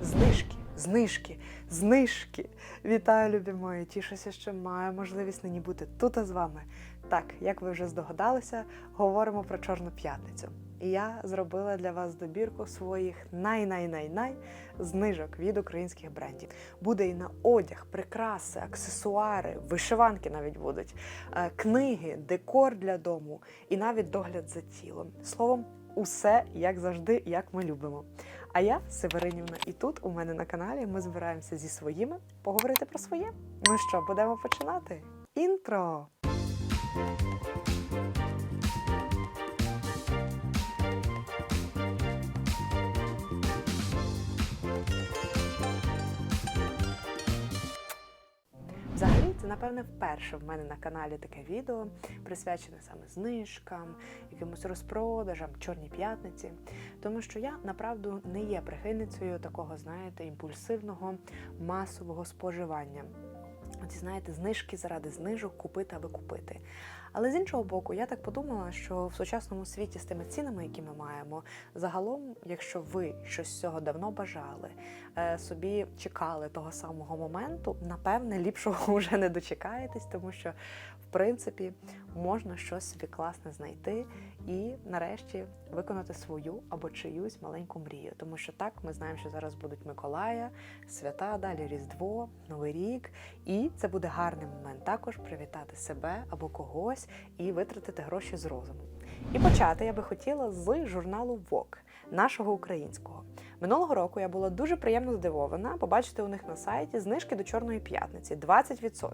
Знижки, знижки, знижки. Вітаю, любі мої! Тішуся, що маю можливість нині бути тут з вами. Так, як ви вже здогадалися, говоримо про Чорну п'ятницю. І я зробила для вас добірку своїх най-най-най-най знижок від українських брендів. Буде і на одяг, прикраси, аксесуари, вишиванки навіть будуть, е, книги, декор для дому і навіть догляд за тілом. Словом, усе як завжди, як ми любимо. А я Северинівна, і тут у мене на каналі ми збираємося зі своїми поговорити про своє. Ну що, будемо починати? Інтро! Це напевне вперше в мене на каналі таке відео, присвячене саме знижкам, якимось розпродажам, чорній п'ятниці. Тому що я направду не є прихильницею такого, знаєте, імпульсивного масового споживання. Оці, знаєте, знижки заради знижок купити, аби купити. Але з іншого боку, я так подумала, що в сучасному світі з тими цінами, які ми маємо, загалом, якщо ви щось з цього давно бажали, е, собі чекали того самого моменту, напевне, ліпшого вже не дочекаєтесь, тому що в принципі можна щось собі класне знайти і нарешті виконати свою або чиюсь маленьку мрію. Тому що так ми знаємо, що зараз будуть Миколая, свята, далі Різдво, Новий рік, і це буде гарний момент також привітати себе або когось і витратити гроші з розуму. І почати я би хотіла з журналу Vogue, нашого українського. Минулого року я була дуже приємно здивована побачити у них на сайті знижки до Чорної п'ятниці 20%.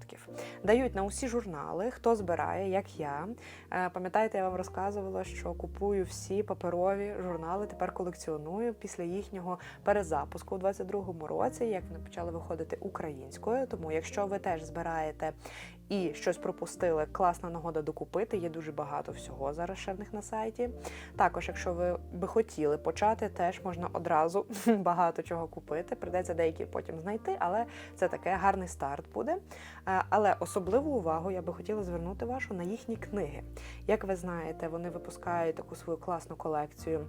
Дають на усі журнали, хто збирає, як я. Е, Пам'ятаєте, я вам розказувала, що купую всі паперові журнали, тепер колекціоную після їхнього перезапуску у 22-му році, як вони почали виходити українською. Тому, якщо ви теж збираєте і щось пропустили, класна нагода докупити. Є дуже багато всього зараз ще в них на сайті. Також, якщо ви би хотіли почати, теж можна одразу багато чого купити. Придеться деякі потім знайти, але це таке гарний старт буде. Е, Але особливу увагу я би хотіла звернути вашу на їхні книги. Як ви знаєте, вони випускають таку свою класну колекцію.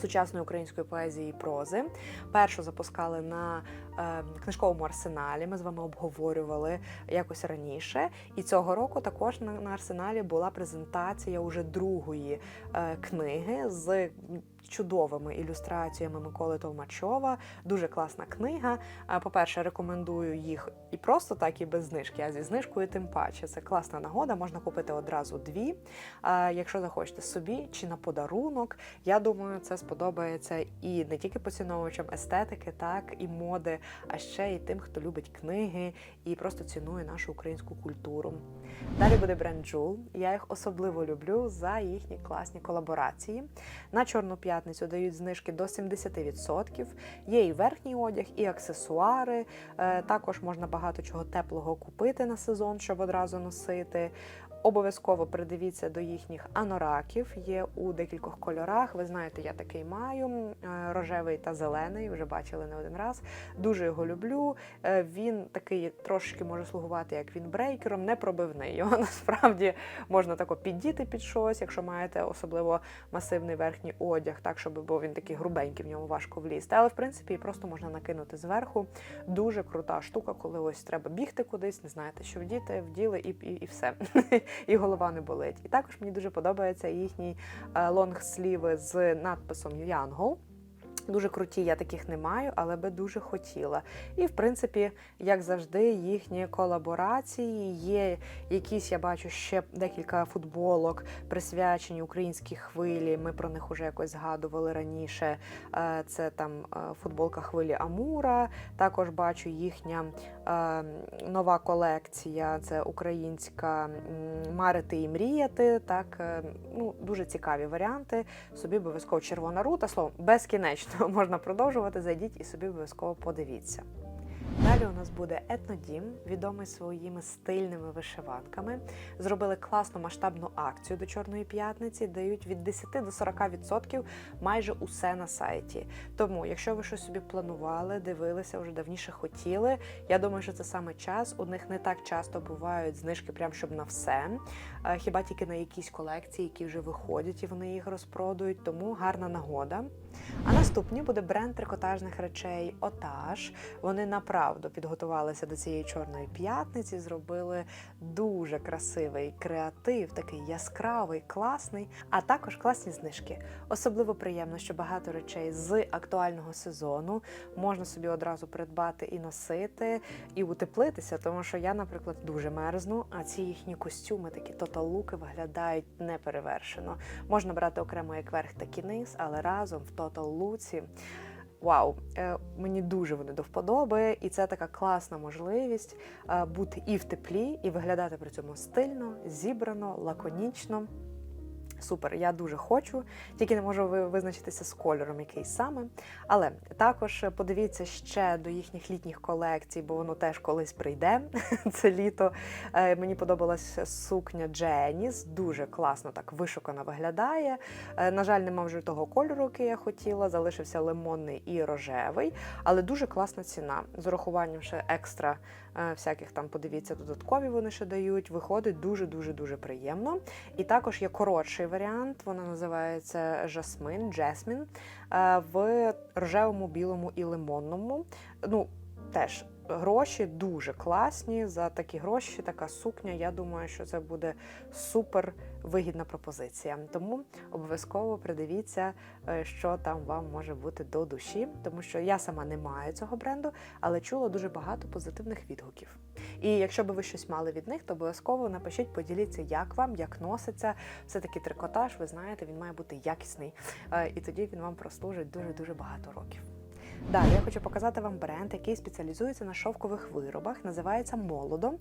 Сучасної української поезії і прози. Першу запускали на е, книжковому арсеналі. Ми з вами обговорювали якось раніше. І цього року також на, на арсеналі була презентація уже другої е, книги з чудовими ілюстраціями Миколи Толмачова. Дуже класна книга. По-перше, рекомендую їх і просто так, і без знижки, а зі знижкою тим паче. Це класна нагода, можна купити одразу дві. Якщо захочете собі чи на подарунок, я думаю, це сподобається і не тільки поціновувачам естетики, так і моди, а ще й тим, хто любить книги і просто цінує нашу українську культуру. Далі буде бренд Джул. Я їх особливо люблю за їхні класні колаборації. На Чорну п'ятницю дають знижки до 70%. Є і верхній одяг, і аксесуари. Е, Також можна багато чого теплого купити на сезон, щоб одразу носити. Обов'язково придивіться до їхніх анораків. Є у декількох кольорах. Ви знаєте, я такий маю е, рожевий та зелений. Вже бачили не один раз. Дуже його люблю. Е, Він такий трошки може слугувати як він брейкером, не пробивний. Його насправді можна тако піддіти під щось, якщо маєте особливо масивний верхній одяг, так щоб бо він такий грубенький, в ньому важко влізти. Але в принципі просто можна накинути зверху. Дуже крута штука, коли ось треба бігти кудись, не знаєте, що вдіти, вділи і, і, і все. і голова не болить. І також мені дуже подобається їхній е, лонгсліви з надписом Янгол. Дуже круті, я таких не маю, але би дуже хотіла. І в принципі, як завжди, їхні колаборації є. Якісь я бачу ще декілька футболок, присвячені українській хвилі. Ми про них вже якось згадували раніше. Е, Це там е, футболка хвилі Амура. Також бачу їхня е, нова колекція. Це українська марити і мріяти. Так, ну дуже цікаві варіанти. Собі обов'язково червона рута. Словом, безкінечно можна продовжувати. Зайдіть і собі обов'язково подивіться. Далі у нас буде етнодім, відомий своїми стильними вишиванками. Зробили класну масштабну акцію до Чорної п'ятниці, дають від 10 до 40% майже усе на сайті. Тому, якщо ви щось собі планували, дивилися, вже давніше хотіли. Я думаю, що це саме час. У них не так часто бувають знижки, прям щоб на все. Е, Хіба тільки на якісь колекції, які вже виходять, і вони їх розпродують. Тому гарна нагода. А наступні буде бренд трикотажних речей Отаж. Вони направду підготувалися до цієї чорної п'ятниці, зробили дуже красивий креатив, такий яскравий, класний, а також класні знижки. Особливо приємно, що багато речей з актуального сезону можна собі одразу придбати і носити, і утеплитися, тому що я, наприклад, дуже мерзну, а ці їхні костюми, такі тотал-луки виглядають неперевершено. Можна брати окремо як верх, так і низ, але разом в тотал-луці. Вау, е, мені дуже вони до вподоби, і це така класна можливість е, бути і в теплі, і виглядати при цьому стильно, зібрано, лаконічно. Супер, я дуже хочу, тільки не можу визначитися з кольором, який саме. Але також подивіться ще до їхніх літніх колекцій, бо воно теж колись прийде. Це літо. Е, Мені подобалась сукня Дженіс, дуже класно так вишукано виглядає. Е, На жаль, нема вже того кольору, який я хотіла. Залишився лимонний і рожевий, але дуже класна ціна. З урахуванням ще екстра всяких там, подивіться, додаткові вони ще дають. Виходить дуже дуже дуже приємно. І також є коротший варіант. Вона називається Жасмин, Джесмін е, в рожевому, білому і лимонному. Ну, теж гроші дуже класні. За такі гроші, така сукня. Я думаю, що це буде супер вигідна пропозиція. Тому обов'язково придивіться, е, що там вам може бути до душі, тому що я сама не маю цього бренду, але чула дуже багато позитивних відгуків. І якщо би ви щось мали від них, то обов'язково напишіть, поділіться, як вам, як носиться. Все-таки трикотаж, ви знаєте, він має бути якісний, е, і тоді він вам прослужить дуже дуже багато років. Далі я хочу показати вам бренд, який спеціалізується на шовкових виробах, називається Молодо.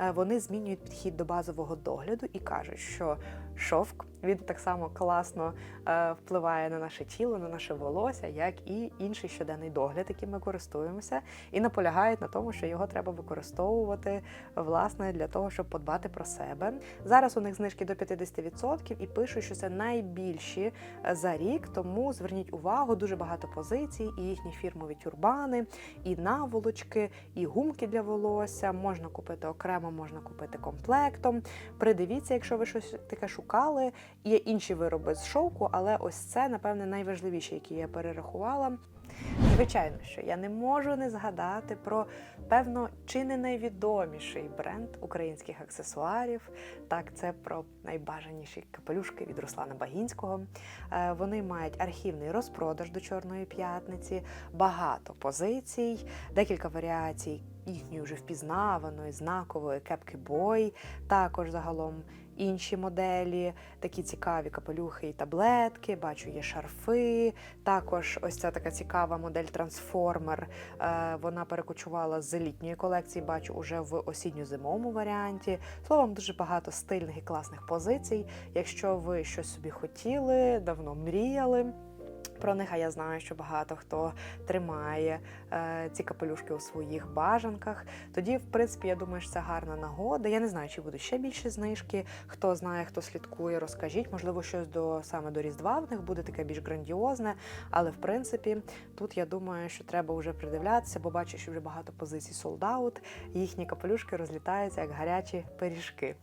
Е, Вони змінюють підхід до базового догляду і кажуть, що шовк він так само класно е, впливає на наше тіло, на наше волосся, як і інший щоденний догляд, яким ми користуємося, і наполягають на тому, що його треба використовувати власне для того, щоб подбати про себе. Зараз у них знижки до 50% і пишуть, що це найбільші е, за рік. Тому зверніть увагу, дуже багато позицій, і їхні фірмові тюрбани, і наволочки, і гумки для волосся. Можна купити окремо, можна купити комплектом. Придивіться, якщо ви щось таке шукали. Є інші вироби з шовку, але ось це, напевне, найважливіше, які я перерахувала. Звичайно, що я не можу не згадати про певно чи не найвідоміший бренд українських аксесуарів. Так, це про найбажаніші капелюшки від Руслана Багінського. Е, Вони мають архівний розпродаж до Чорної п'ятниці, багато позицій, декілька варіацій їхньої вже впізнаваної, знакової кепки бой. Також загалом інші моделі, такі цікаві капелюхи і таблетки. Бачу, є шарфи. Також ось ця така цікава модель трансформер. Е, Вона перекочувала з літньої колекції. Бачу уже в осінньо-зимовому варіанті. Словом, дуже багато стильних і класних позицій. Якщо ви щось собі хотіли, давно мріяли. Про них, а я знаю, що багато хто тримає е, ці капелюшки у своїх бажанках. Тоді, в принципі, я думаю, що це гарна нагода. Я не знаю, чи будуть ще більше знижки. Хто знає, хто слідкує, розкажіть. Можливо, щось до саме до Різдва в них буде таке більш грандіозне. Але в принципі, тут я думаю, що треба вже придивлятися, бо бачу, що вже багато позицій солдаут. Їхні капелюшки розлітаються як гарячі пиріжки.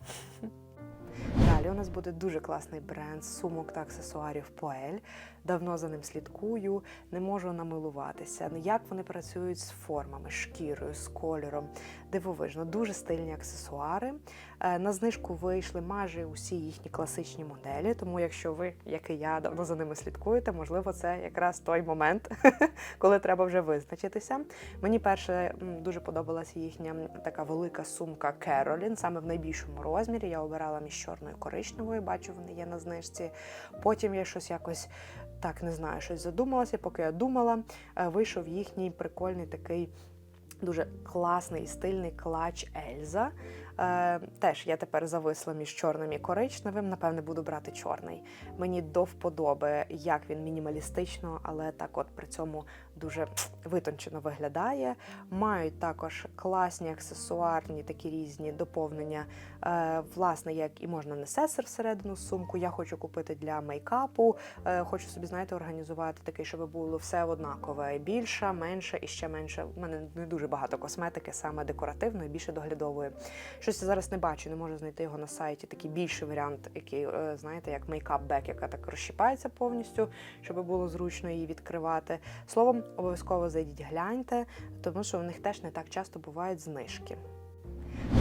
Далі у нас буде дуже класний бренд сумок та аксесуарів Поель. Давно за ним слідкую, не можу намилуватися. Ну, Як вони працюють з формами, шкірою, з кольором. Дивовижно, дуже стильні аксесуари. Е, На знижку вийшли майже усі їхні класичні моделі. Тому, якщо ви, як і я, давно за ними слідкуєте, можливо, це якраз той момент, коли треба вже визначитися. Мені перше дуже подобалася їхня така велика сумка Керолін, саме в найбільшому розмірі. Я обирала між чорною і коричневою, бачу, вони є на знижці. Потім я щось якось так не знаю, щось задумалася. Поки я думала, е, вийшов їхній прикольний такий. Дуже класний і стильний клач Ельза. Е, теж я тепер зависла між чорним і коричневим. Напевне, буду брати чорний. Мені до вподоби, як він мінімалістично, але так, от при цьому дуже витончено виглядає. Мають також класні аксесуарні такі різні доповнення. Е, власне, як і можна несесер всередину сумку. Я хочу купити для мейкапу. Е, хочу собі, знаєте, організувати такий, щоб було все однакове. Більше, менше і ще менше. У мене не дуже багато косметики, саме декоративної, більше доглядової. Щось я зараз не бачу, не можу знайти його на сайті. Такий більший варіант, який, е, знаєте, як мейкап-бек, яка так розщіпається повністю, щоб було зручно її відкривати. Словом, обов'язково зайдіть, гляньте, тому що в них теж не так часто бувають знижки.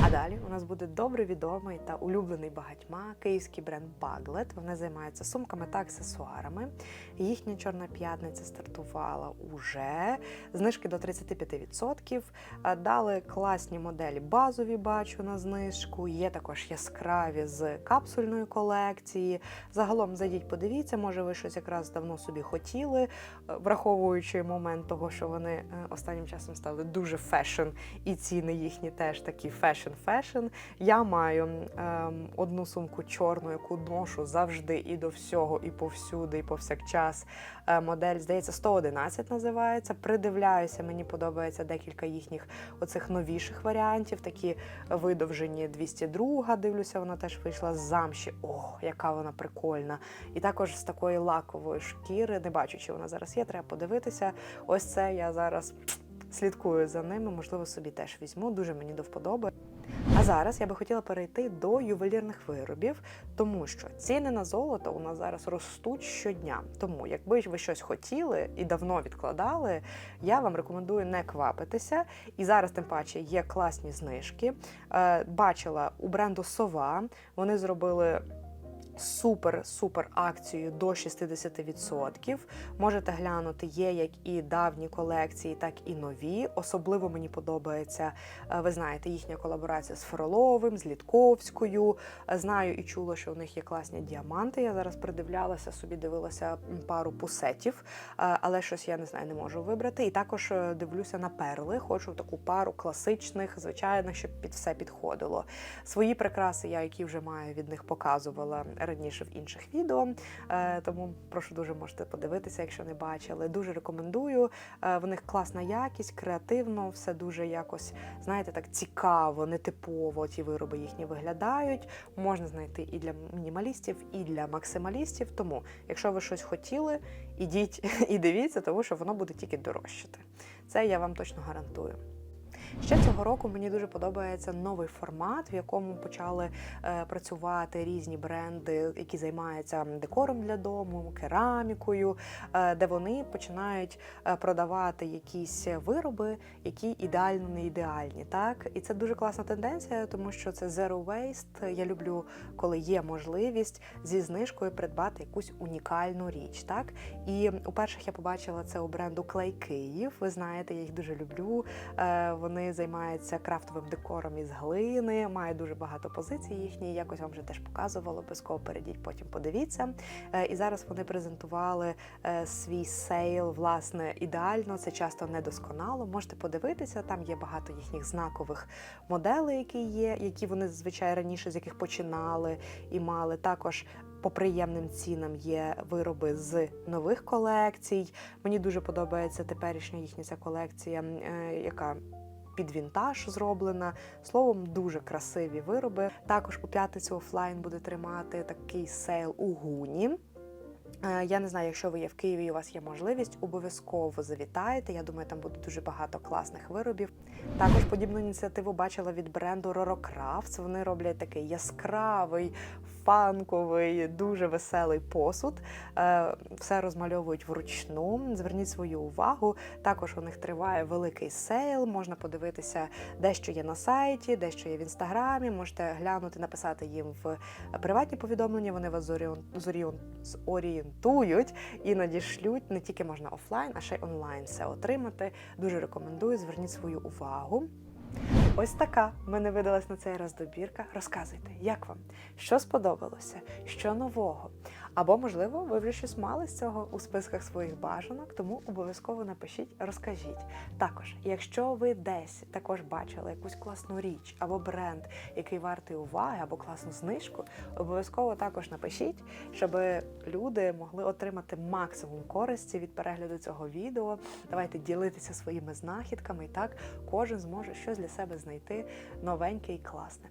А далі у нас буде добре відомий та улюблений багатьма київський бренд Baglet. Вони займаються сумками та аксесуарами. Їхня чорна п'ятниця стартувала уже. Знижки до 35%. Дали класні моделі базові, бачу на знижку. Є також яскраві з капсульної колекції. Загалом зайдіть, подивіться, може ви щось якраз давно собі хотіли, е, враховуючи момент того, що вони е, останнім часом стали дуже фешн, і ціни їхні теж такі фешн-фешн. Я маю ем, одну сумку чорну, яку ношу завжди і до всього, і повсюди, і повсякчас. Е, модель, здається, 111 називається. Придивляюся, мені подобається декілька їхніх оцих новіших варіантів, такі видовжені 202, дивлюся, вона теж вийшла з замші. Ох, яка вона прикольна. І також з такої лакової шкіри. Не бачу, чи вона зараз є, треба подивитися. Ось це я зараз слідкую за ними, можливо, собі теж візьму. Дуже мені до вподоби. А зараз я би хотіла перейти до ювелірних виробів, тому що ціни на золото у нас зараз ростуть щодня. Тому, якби ви щось хотіли і давно відкладали, я вам рекомендую не квапитися. І зараз, тим паче, є класні знижки. Е, Бачила у бренду Сова. Вони зробили. Супер-супер акцію до 60%. Можете глянути, є як і давні колекції, так і нові. Особливо мені подобається, е, ви знаєте, їхня колаборація з Фроловим, з Літковською. Знаю і чула, що у них є класні діаманти. Я зараз придивлялася, собі дивилася пару пусетів, е, але щось я не знаю, не можу вибрати. І також е, дивлюся на перли. Хочу таку пару класичних, звичайних, щоб під все підходило. Свої прикраси, я які вже маю від них показувала раніше в інших відео. Е, Тому прошу дуже можете подивитися, якщо не бачили. Дуже рекомендую. Е, В них класна якість, креативно, все дуже якось, знаєте, так цікаво, нетипово ті вироби їхні виглядають. Можна знайти і для мінімалістів, і для максималістів. Тому, якщо ви щось хотіли, ідіть і дивіться, тому що воно буде тільки дорожчати. Це я вам точно гарантую. Ще цього року мені дуже подобається новий формат, в якому почали е, працювати різні бренди, які займаються декором для дому, керамікою, е, де вони починають е, продавати якісь вироби, які ідеально не ідеальні. Так, і це дуже класна тенденція, тому що це zero waste. Я люблю, коли є можливість зі знижкою придбати якусь унікальну річ. Так, і у перших я побачила це у бренду Clay Київ. Ви знаєте, я їх дуже люблю. Е, Вони займаються крафтовим декором із глини, мають дуже багато позицій їхніх. Якось вам вже теж показувала. Обов'язково перейдіть, потім подивіться. Е, І зараз вони презентували е, свій сейл, власне, ідеально. Це часто недосконало. Можете подивитися. Там є багато їхніх знакових моделей, які є, які вони зазвичай раніше з яких починали і мали. Також по приємним цінам є вироби з нових колекцій. Мені дуже подобається теперішня їхня ця колекція, е, яка під вінтаж зроблена. Словом, дуже красиві вироби. Також у п'ятницю офлайн буде тримати такий сейл у гуні. Е, Я не знаю, якщо ви є в Києві, і у вас є можливість, обов'язково завітайте. Я думаю, там буде дуже багато класних виробів. Також подібну ініціативу бачила від бренду Roro Crafts. Вони роблять такий яскравий, фанковий, дуже веселий посуд. Е, Все розмальовують вручну. Зверніть свою увагу. Також у них триває великий сейл. Можна подивитися, дещо є на сайті, дещо є в інстаграмі. Можете глянути, написати їм в приватні повідомлення. Вони вас зорієнтують і надішлють. Не тільки можна офлайн, а ще й онлайн все отримати. Дуже рекомендую. Зверніть свою увагу. Ось така в мене видалась на цей раз добірка. Розказуйте, як вам? Що сподобалося? Що нового? Або, можливо, ви вже щось мали з цього у списках своїх бажанок, тому обов'язково напишіть, розкажіть. Також, якщо ви десь також бачили якусь класну річ або бренд, який вартий уваги, або класну знижку, обов'язково також напишіть, щоб люди могли отримати максимум користі від перегляду цього відео. Давайте ділитися своїми знахідками, і так кожен зможе щось для себе знайти новеньке і класне.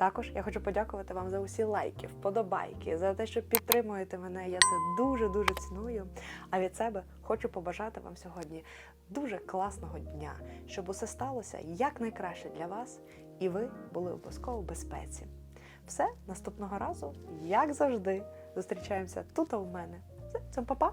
Також я хочу подякувати вам за усі лайки, вподобайки, за те, що підтримуєте мене. Я це дуже дуже ціную. А від себе хочу побажати вам сьогодні дуже класного дня, щоб усе сталося якнайкраще для вас і ви були обов'язково в безпеці. Все, наступного разу, як завжди, зустрічаємося тут у мене. Все, цим па-па!